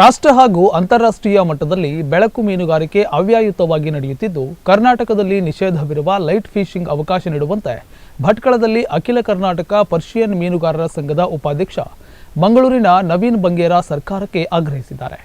ರಾಷ್ಟ್ರ ಹಾಗೂ ಅಂತಾರಾಷ್ಟ್ರೀಯ ಮಟ್ಟದಲ್ಲಿ ಬೆಳಕು ಮೀನುಗಾರಿಕೆ ಅವ್ಯಾಯುತವಾಗಿ ನಡೆಯುತ್ತಿದ್ದು, ಕರ್ನಾಟಕದಲ್ಲಿ ನಿಷೇಧವಿರುವ ಲೈಟ್ ಫಿಶಿಂಗ್ ಅವಕಾಶ ನೀಡುವಂತೆ ಭಟ್ಕಳದಲ್ಲಿ ಅಖಿಲ ಕರ್ನಾಟಕ ಪರ್ಷಿಯನ್ ಮೀನುಗಾರರ ಸಂಘದ ಉಪಾಧ್ಯಕ್ಷ ಮಂಗಳೂರಿನ ನವೀನ್ ಬಂಗೇರ ಸರ್ಕಾರಕ್ಕೆ ಆಗ್ರಹಿಸಿದ್ದಾರೆ.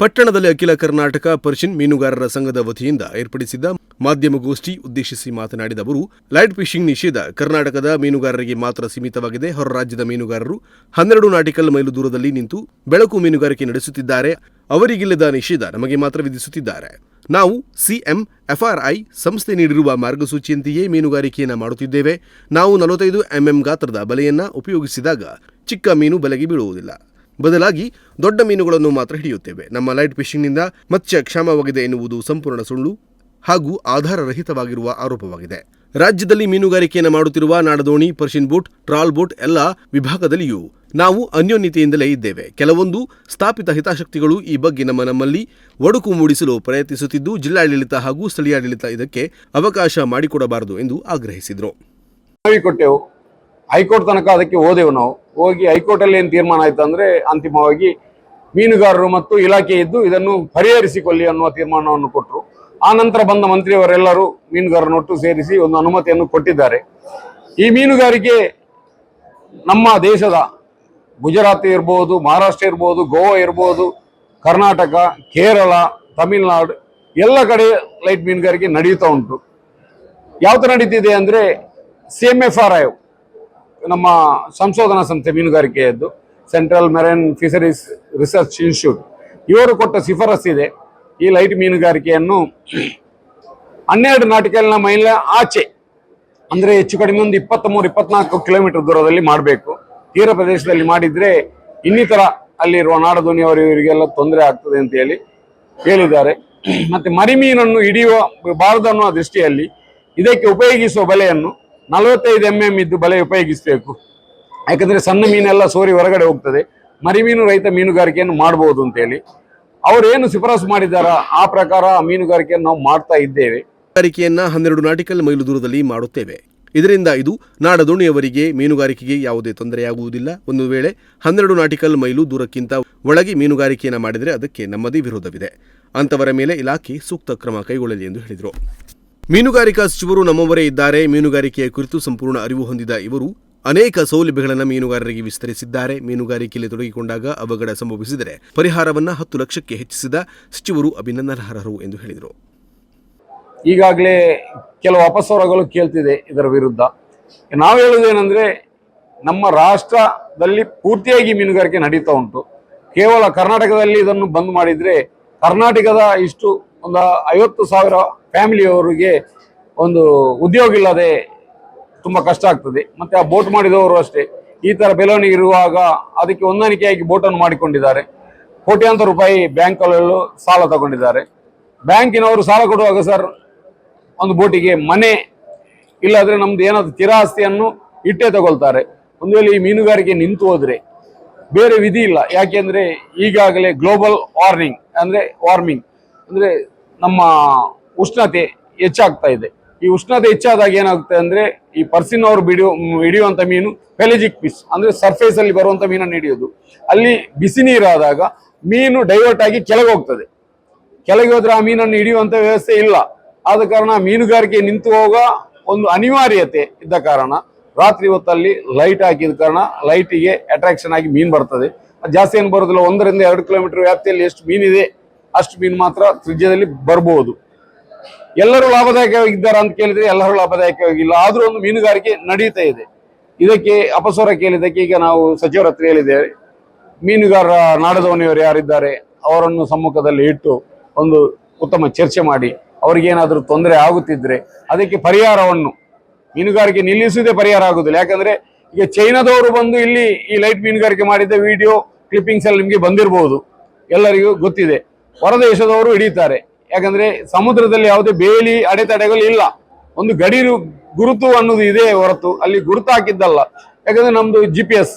ಪಟ್ಟಣದಲ್ಲಿ ಅಖಿಲ ಕರ್ನಾಟಕ ಪರ್ಷಿಯನ್ ಮೀನುಗಾರರ ಸಂಘದ ವತಿಯಿಂದ ಏರ್ಪಡಿಸಿದ್ದ ಮಾಧ್ಯಮಗೋಷ್ಠಿ ಉದ್ದೇಶಿಸಿ ಮಾತನಾಡಿದ ಅವರು, ಲೈಟ್ ಫಿಶಿಂಗ್ ನಿಷೇಧ ಕರ್ನಾಟಕದ ಮೀನುಗಾರರಿಗೆ ಮಾತ್ರ ಸೀಮಿತವಾಗಿದೆ. ಹೊರ ರಾಜ್ಯದ ಮೀನುಗಾರರು ಹನ್ನೆರಡು ನಾಟಿಕಲ್ ಮೈಲು ದೂರದಲ್ಲಿ ನಿಂತು ಬೆಳಕು ಮೀನುಗಾರಿಕೆ ನಡೆಸುತ್ತಿದ್ದಾರೆ. ಅವರಿಗಿಲ್ಲದ ನಿಷೇಧ ನಮಗೆ ಮಾತ್ರ ವಿಧಿಸುತ್ತಿದ್ದಾರೆ. ನಾವು ಸಿಎಂ ಎಫ್ಆರ್ಐ ಸಂಸ್ಥೆ ನೀಡಿರುವ ಮಾರ್ಗಸೂಚಿಯಂತೆಯೇ ಮೀನುಗಾರಿಕೆಯನ್ನು ಮಾಡುತ್ತಿದ್ದೇವೆ. ನಾವು ನಲವತ್ತೈದು ಎಂಎಂ ಗಾತ್ರದ ಬಲೆಯನ್ನ ಉಪಯೋಗಿಸಿದಾಗ ಚಿಕ್ಕ ಮೀನು ಬಲೆಗೆ ಬೀಳುವುದಿಲ್ಲ. ಬದಲಾಗಿ ದೊಡ್ಡ ಮೀನುಗಳನ್ನು ಮಾತ್ರ ಹಿಡಿಯುತ್ತೇವೆ. ನಮ್ಮ ಲೈಟ್ ಫಿಶಿಂಗ್ನಿಂದ ಮತ್ಸ್ಯ ಕ್ಷಾಮವಾಗಿದೆ ಎನ್ನುವುದು ಸಂಪೂರ್ಣ ಸುಳ್ಳು ಹಾಗೂ ಆಧಾರರಹಿತವಾಗಿರುವ ಆರೋಪವಾಗಿದೆ. ರಾಜ್ಯದಲ್ಲಿ ಮೀನುಗಾರಿಕೆಯನ್ನು ಮಾಡುತ್ತಿರುವ ನಾಡದೋಣಿ purse seine boat, trawl boat ಎಲ್ಲ ವಿಭಾಗದಲ್ಲಿಯೂ ನಾವು ಅನ್ಯೋನ್ಯತೆಯಿಂದಲೇ ಇದ್ದೇವೆ. ಕೆಲವೊಂದು ಸ್ಥಾಪಿತ ಹಿತಾಸಕ್ತಿಗಳು ಈ ಬಗ್ಗೆ ನಮ್ಮ ನಮ್ಮಲ್ಲಿ ಒಡುಕು ಮೂಡಿಸಲು ಪ್ರಯತ್ನಿಸುತ್ತಿದ್ದು, ಜಿಲ್ಲಾಡಳಿತ ಹಾಗೂ ಸ್ಥಳೀಯಾಡಳಿತ ಇದಕ್ಕೆ ಅವಕಾಶ ಮಾಡಿಕೊಡಬಾರದು ಎಂದು ಆಗ್ರಹಿಸಿದರು. ಹೈಕೋರ್ಟ್ ತನಕ ಅದಕ್ಕೆ ಹೋದೆವು ನಾವು. ಹೋಗಿ ಹೈಕೋರ್ಟಲ್ಲಿ ಏನು ತೀರ್ಮಾನ ಆಯಿತು ಅಂದ್ರೆ ಅಂತಿಮವಾಗಿ ಮೀನುಗಾರರು ಮತ್ತು ಇಲಾಖೆ ಇದ್ದು ಇದನ್ನು ಪರಿಹರಿಸಿಕೊಳ್ಳಿ ಅನ್ನುವ ತೀರ್ಮಾನವನ್ನು ಕೊಟ್ಟರು ಆ ನಂತರ ಬಂದ ಮಂತ್ರಿಯವರೆಲ್ಲರೂ ಮೀನುಗಾರರನ್ನೊಟ್ಟು ಸೇರಿಸಿ ಒಂದು ಅನುಮತಿಯನ್ನು ಕೊಟ್ಟಿದ್ದಾರೆ. ಈ ಮೀನುಗಾರಿಕೆ ನಮ್ಮ ದೇಶದ ಗುಜರಾತ್ ಇರ್ಬೋದು, ಮಹಾರಾಷ್ಟ್ರ ಇರ್ಬೋದು, ಗೋವಾ ಇರ್ಬೋದು, ಕರ್ನಾಟಕ, ಕೇರಳ, ತಮಿಳುನಾಡು ಎಲ್ಲ ಕಡೆ ಲೈಟ್ ಮೀನುಗಾರಿಕೆ ನಡೆಯುತ್ತಾ ಉಂಟು. ಯಾವ ಥರ ನಡೀತಿದೆ ಅಂದರೆ C M F R I ನಮ್ಮ ಸಂಶೋಧನಾ ಸಂಸ್ಥೆ ಮೀನುಗಾರಿಕೆಯದ್ದು, Central Marine Fisheries Research Institute. ಇವರು ಕೊಟ್ಟ ಶಿಫಾರಸ್ಸಿದೆ ಈ ಲೈಟ್ ಮೀನುಗಾರಿಕೆಯನ್ನು ಹನ್ನೆರಡು ನಾಟಿಕಲ್ನ ಮೈಲ ಆಚೆ, ಅಂದರೆ ಹೆಚ್ಚು ಕಡಿಮೆ ಒಂದು ಇಪ್ಪತ್ತ್ಮೂರು ಇಪ್ಪತ್ನಾಲ್ಕು ಕಿಲೋಮೀಟರ್ ದೂರದಲ್ಲಿ ಮಾಡಬೇಕು. ತೀರ ಪ್ರದೇಶದಲ್ಲಿ ಮಾಡಿದ್ರೆ ಇನ್ನಿತರ ಅಲ್ಲಿರುವ ನಾಡದೋಣಿಯವರು ಇವರಿಗೆಲ್ಲ ತೊಂದರೆ ಆಗ್ತದೆ ಅಂತ ಹೇಳಿ ಹೇಳಿದ್ದಾರೆ. ಮತ್ತೆ ಮರಿಮೀನನ್ನು ಹಿಡಿಯುವ ಬಾರದು ಅನ್ನುವ ದೃಷ್ಟಿಯಲ್ಲಿ ಇದಕ್ಕೆ ಉಪಯೋಗಿಸುವ ಬಲೆಯನ್ನು ನಲವತ್ತೈದು ಎಂ ಎಂ ಇದ್ದು ಬಲೆ ಉಪಯೋಗಿಸಬೇಕು. ಯಾಕಂದರೆ ಸಣ್ಣ ಮೀನೆಲ್ಲ ಸೋರಿ ಹೊರಗಡೆ ಹೋಗ್ತದೆ. ಮರಿಮೀನು ರೈತ ಮೀನುಗಾರಿಕೆಯನ್ನು ಮಾಡಬಹುದು ಅಂತೇಳಿ. ಅವರು ಏನು ಶಿಫಾರಸು ಮಾಡಿದಾರ ಆ ಪ್ರಕಾರ ಮೀನುಗಾರಿಕೆಯನ್ನು ನಾವು ಮಾಡ್ತಾ ಇದ್ದೇವೆ. ಮೀನುಗಾರಿಕೆಯನ್ನ ಹನ್ನೆರಡು ನಾಟಿಕಲ್ ಮೈಲು ದೂರದಲ್ಲಿ ಮಾಡುತ್ತೇವೆ. ಇದರಿಂದ ಇದು ನಾಡದೋಣಿಯವರಿಗೆ ಮೀನುಗಾರಿಕೆಗೆ ಯಾವುದೇ ತೊಂದರೆಯಾಗುವುದಿಲ್ಲ. ಒಂದು ವೇಳೆ ಹನ್ನೆರಡು ನಾಟಿಕಲ್ ಮೈಲು ದೂರಕ್ಕಿಂತ ಒಳಗೆ ಮೀನುಗಾರಿಕೆಯನ್ನು ಮಾಡಿದರೆ ಅದಕ್ಕೆ ನಮ್ಮದೇ ವಿರೋಧವಿದೆ. ಅಂತವರ ಮೇಲೆ ಇಲಾಖೆ ಸೂಕ್ತ ಕ್ರಮ ಕೈಗೊಳ್ಳಲಿ ಎಂದು ಹೇಳಿದರು. ಮೀನುಗಾರಿಕಾ ಸಚಿವರು ನಮ್ಮವರೇ ಇದ್ದಾರೆ. ಮೀನುಗಾರಿಕೆಯ ಕುರಿತು ಸಂಪೂರ್ಣ ಅರಿವು ಹೊಂದಿದ ಇವರು ಅನೇಕ ಸೌಲಭ್ಯಗಳನ್ನು ಮೀನುಗಾರರಿಗೆ ವಿಸ್ತರಿಸಿದ್ದಾರೆ. ಮೀನುಗಾರಿಕೆಯಲ್ಲಿ ತೊಡಗಿಕೊಂಡಾಗ ಅವಘಡ ಸಂಭವಿಸಿದರೆ ಪರಿಹಾರವನ್ನು ಹತ್ತು ಲಕ್ಷಕ್ಕೆ ಹೆಚ್ಚಿಸಿದ ಸಚಿವರು ಅಭಿನಂದನಾರ್ಹರು ಎಂದು ಹೇಳಿದರು. ಈಗಾಗಲೇ ಕೆಲವು ಅಪಸ್ವರಗಳು ಕೇಳ್ತಿದೆ ಇದರ ವಿರುದ್ಧ. ನಾವು ಹೇಳುವುದೇನೆಂದರೆ ನಮ್ಮ ರಾಷ್ಟ್ರದಲ್ಲಿ ಪೂರ್ತಿಯಾಗಿ ಮೀನುಗಾರಿಕೆ ನಡೀತಾ ಉಂಟು. ಕೇವಲ ಕರ್ನಾಟಕದಲ್ಲಿ ಇದನ್ನು ಬಂದ್ ಮಾಡಿದರೆ ಕರ್ನಾಟಕದ ಇಷ್ಟು ಒಂದು ಐವತ್ತು ಸಾವಿರ ಫ್ಯಾಮಿಲಿಯವರಿಗೆ ಒಂದು ಉದ್ಯೋಗ ಇಲ್ಲದೆ ತುಂಬ ಕಷ್ಟ ಆಗ್ತದೆ. ಮತ್ತೆ ಆ ಬೋಟ್ ಮಾಡಿದವರು ಅಷ್ಟೇ. ಈ ತರ ಬೆಳವಣಿಗೆ ಇರುವಾಗ ಅದಕ್ಕೆ ಹೊಂದಾಣಿಕೆಯಾಗಿ ಬೋಟನ್ನು ಮಾಡಿಕೊಂಡಿದ್ದಾರೆ. ಕೋಟ್ಯಾಂತರ ರೂಪಾಯಿ ಬ್ಯಾಂಕಲ್ಲೂ ಸಾಲ ತಗೊಂಡಿದ್ದಾರೆ. ಬ್ಯಾಂಕಿನವರು ಸಾಲ ಕೊಡುವಾಗ ಸರ್, ಒಂದು ಬೋಟಿಗೆ ಮನೆ ಇಲ್ಲಾದರೆ ನಮ್ದು ಏನಾದ್ರು ಸ್ಥಿರಾಸ್ತಿಯನ್ನು ಇಟ್ಟೇ ತಗೊಳ್ತಾರೆ. ಒಂದು ವೇಳೆ ಈ ಮೀನುಗಾರಿಕೆ ನಿಂತು ಹೋದರೆ ಬೇರೆ ವಿಧಿ ಇಲ್ಲ. ಯಾಕೆಂದ್ರೆ ಈಗಾಗಲೇ ಗ್ಲೋಬಲ್ ವಾರ್ನಿಂಗ್ ಅಂದ್ರೆ ವಾರ್ಮಿಂಗ್ ಅಂದ್ರೆ ನಮ್ಮ ಉಷ್ಣತೆ ಹೆಚ್ಚಾಗ್ತಾ ಇದೆ. ಈ ಉಷ್ಣತೆ ಹೆಚ್ಚಾದಾಗ ಏನಾಗುತ್ತೆ ಅಂದ್ರೆ ಈ ಪರ್ಸಿನ್ ಅವರು ಬಿಡಿಯೋ ಹಿಡಿಯುವಂಥ ಮೀನು ಪೆಲೆಜಿಕ್ ಫಿಶ್ ಅಂದ್ರೆ ಸರ್ಫೇಸ್ ಅಲ್ಲಿ ಬರುವಂತ ಮೀನನ್ನು ಹಿಡಿಯೋದು. ಅಲ್ಲಿ ಬಿಸಿ ನೀರಾದಾಗ ಮೀನು ಡೈವರ್ಟ್ ಆಗಿ ಕೆಳಗೆ ಹೋಗ್ತದೆ ಕೆಳಗೆ ಹೋದ್ರೆ ಆ ಮೀನನ್ನು ಹಿಡಿಯುವಂತ ವ್ಯವಸ್ಥೆ ಇಲ್ಲ. ಆದ ಕಾರಣ ಮೀನುಗಾರಿಕೆ ನಿಂತು ಹೋಗ ಒಂದು ಅನಿವಾರ್ಯತೆ ಇದ್ದ ಕಾರಣ ರಾತ್ರಿ ಹೊತ್ತಲ್ಲಿ ಲೈಟ್ ಹಾಕಿದ ಕಾರಣ ಲೈಟಿಗೆ ಅಟ್ರಾಕ್ಷನ್ ಆಗಿ ಮೀನು ಬರ್ತದೆ. ಜಾಸ್ತಿ ಏನು ಬರೋದಿಲ್ಲ, ಒಂದರಿಂದ ಎರಡು ಕಿಲೋಮೀಟರ್ ವ್ಯಾಪ್ತಿಯಲ್ಲಿ ಎಷ್ಟು ಮೀನಿದೆ ಅಷ್ಟು ಮೀನು ಮಾತ್ರ ತ್ರಿಜ್ಯದಲ್ಲಿ ಬರ್ಬೋದು. ಎಲ್ಲರೂ ಲಾಭದಾಯಕವಾಗಿದ್ದಾರೆ ಅಂತ ಕೇಳಿದ್ರೆ ಎಲ್ಲರೂ ಲಾಭದಾಯಕವಾಗಿಲ್ಲ. ಆದರೂ ಒಂದು ಮೀನುಗಾರಿಕೆ ನಡೀತಾ ಇದೆ. ಇದಕ್ಕೆ ಅಪಸ್ವರ ಕೇಳಿದ್ದಕ್ಕೆ ಈಗ ನಾವು ಸಚಿವರ ಹತ್ರ ಹೇಳಿದ್ದೇವೆ. ಮೀನುಗಾರರ ನಾಡದವನಿಯವರು ಯಾರಿದ್ದಾರೆ ಅವರನ್ನು ಸಮ್ಮುಖದಲ್ಲಿ ಇಟ್ಟು ಒಂದು ಉತ್ತಮ ಚರ್ಚೆ ಮಾಡಿ ಅವ್ರಿಗೇನಾದರೂ ತೊಂದರೆ ಆಗುತ್ತಿದ್ರೆ ಅದಕ್ಕೆ ಪರಿಹಾರವನ್ನು ಮೀನುಗಾರಿಕೆ ನಿಲ್ಲಿಸುವುದೇ ಪರಿಹಾರ ಆಗುದಿಲ್ಲ. ಯಾಕಂದ್ರೆ ಈಗ ಚೈನಾದವರು ಬಂದು ಇಲ್ಲಿ ಈ ಲೈಟ್ ಮೀನುಗಾರಿಕೆ ಮಾಡಿದ್ದ ವಿಡಿಯೋ ಕ್ಲಿಪ್ಪಿಂಗ್ಸ್ ಎಲ್ಲ ನಿಮಗೆ ಬಂದಿರಬಹುದು ಎಲ್ಲರಿಗೂ ಗೊತ್ತಿದೆ. ಹೊರದೇಶದವರು ಹಿಡಿತಾರೆ ಯಾಕಂದ್ರೆ ಸಮುದ್ರದಲ್ಲಿ ಯಾವುದೇ ಬೇಲಿ ಅಡೆತಡೆಗಳು ಇಲ್ಲ. ಒಂದು ಗಡಿ ಗುರುತು ಅನ್ನೋದು ಇದೆ ಹೊರತು. ಅಲ್ಲಿ ಗುರುತು ಹಾಕಿದ್ದಲ್ಲ. ಯಾಕಂದ್ರೆ ನಮ್ದು ಜಿ ಪಿ ಎಸ್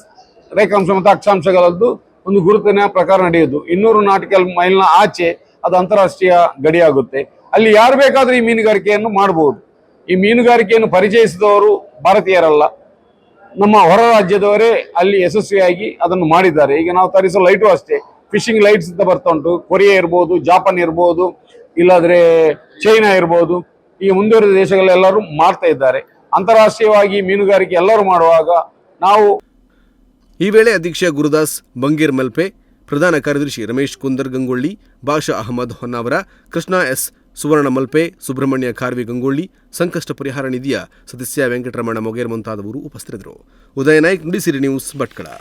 ರೇಖಾಂಶ ಮತ್ತು ಅಕ್ಷಾಂಶಗಳದ್ದು ಒಂದು ಗುರುತಿನ ಪ್ರಕಾರ ನಡೆಯುವುದು ಇನ್ನೂರು ನಾಟಿಕಲ್ ಮೈಲ್ನ ಆಚೆ ಅದು ಅಂತಾರಾಷ್ಟ್ರೀಯ ಗಡಿಯಾಗುತ್ತೆ ಅಲ್ಲಿ ಯಾರು ಬೇಕಾದ್ರೂ ಈ ಮೀನುಗಾರಿಕೆಯನ್ನು ಮಾಡಬಹುದು ಈ ಮೀನುಗಾರಿಕೆಯನ್ನು ಪರಿಚಯಿಸಿದವರು ಭಾರತೀಯರಲ್ಲ. ನಮ್ಮ ಹೊರ ರಾಜ್ಯದವರೇ ಅಲ್ಲಿ ಯಶಸ್ವಿಯಾಗಿ ಅದನ್ನು ಮಾಡಿದ್ದಾರೆ. ಈಗ ನಾವು ತರಿಸೋ ಲೈಟು ಅಷ್ಟೇ. ಫಿಶಿಂಗ್ ಲೈಟ್ಸ್ ಅಂತ ಬರ್ತಾ ಉಂಟು. ಕೊರಿಯಾ ಇರ್ಬೋದು, ಜಾಪಾನ್ ಇರ್ಬೋದು, ಇಲ್ಲಾದ್ರೆ ಚೈನಾ ಇರ್ಬೋದು. ಈ ಮುಂದುವರಿದ ದೇಶಗಳೆಲ್ಲರೂ ಮಾಡ್ತಾ ಇದ್ದಾರೆ. ಅಂತಾರಾಷ್ಟ್ರೀಯವಾಗಿ ಮೀನುಗಾರಿಕೆ ಎಲ್ಲರೂ ಮಾಡುವಾಗ ನಾವು ಈ ವೇಳೆ ಅಧ್ಯಕ್ಷ ಗುರುದಾಸ್ ಬಂಗೀರ್ ಮಲ್ಪೆ, ಪ್ರಧಾನ ಕಾರ್ಯದರ್ಶಿ ರಮೇಶ್ ಕುಂದರ್ ಗಂಗೊಳ್ಳಿ, ಬಾಷಾ ಅಹಮದ್ ಹೊನ್ನಾವರ ಕೃಷ್ಣ ಎಸ್ ಸುವರ್ಣ ಮಲ್ಪೆ, ಸುಬ್ರಹ್ಮಣ್ಯ ಖಾರ್ವಿ ಗಂಗೊಳ್ಳಿ, ಸಂಕಷ್ಟ ಪರಿಹಾರ ನಿಧಿಯ ಸದಸ್ಯ ವೆಂಕಟರಮಣ ಮೊಗೇರ್ ಮುಂತಾದವರು ಉಪಸ್ಥಿತರಿದ್ದರು. ಉದಯ ನಾಯ್ಕ್ ನುಡಿಸಿರಿ ನ್ಯೂಸ್ ಭಟ್ಕಳ.